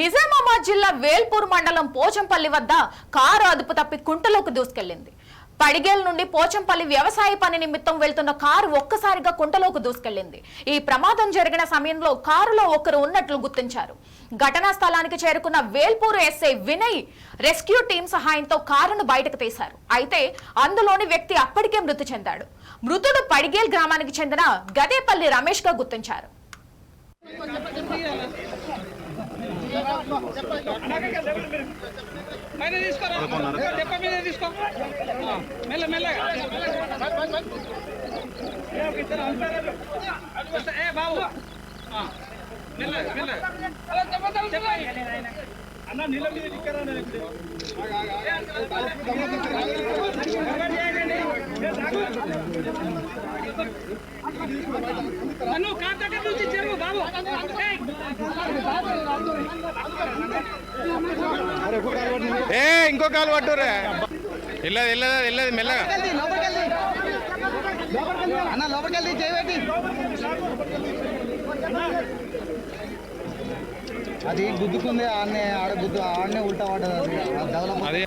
నిజామాబాద్ జిల్లా వేల్పూర్ మండలం పోచంపల్లి వద్ద కారు అదుపు తప్పి కుంటలోకి దూసుకెళ్ళింది పడిగేల్ నుండి పోచంపల్లి వ్యవసాయ పని నిమిత్తం వెళ్తున్న కారు ఒక్కసారిగా కుంటలోకి దూసుకెళ్ళింది ఈ ప్రమాదం జరిగిన సమయంలో కారులో ఒకరు ఉన్నట్లు గుర్తించారు. ఘటనా స్థలానికి చేరుకున్న Velpur SI Vinay rescue team సహాయంతో కారును బయటకు తీశారు. అయితే అందులోని వ్యక్తి అప్పటికే మృతి చెందాడు. మృతుడు పడిగేల్ గ్రామానికి చెందిన గదేపల్లి రమేష్గా గుర్తించారు. పైన తీసుకోరా చెప్ప మీద తీసుకో మెల్ల మెల్లగా ఏ బాబు ఆ, మెల్లగా మెల్లగా చెప్పండి. నువ్వు కార్ దగ్గర నుంచి చెరువు ఏ ఇంకో కాలు పట్టురే వెళ్ళదు వెళ్ళదు వెళ్ళదు మెల్లగా. అన్న లోపలికి వెళ్ళి చేయబెట్టి అది గుద్దుకుంది ఆడనే ఆడ గుద్దు ఆడనే ఉల్టా పడ్డది అదే.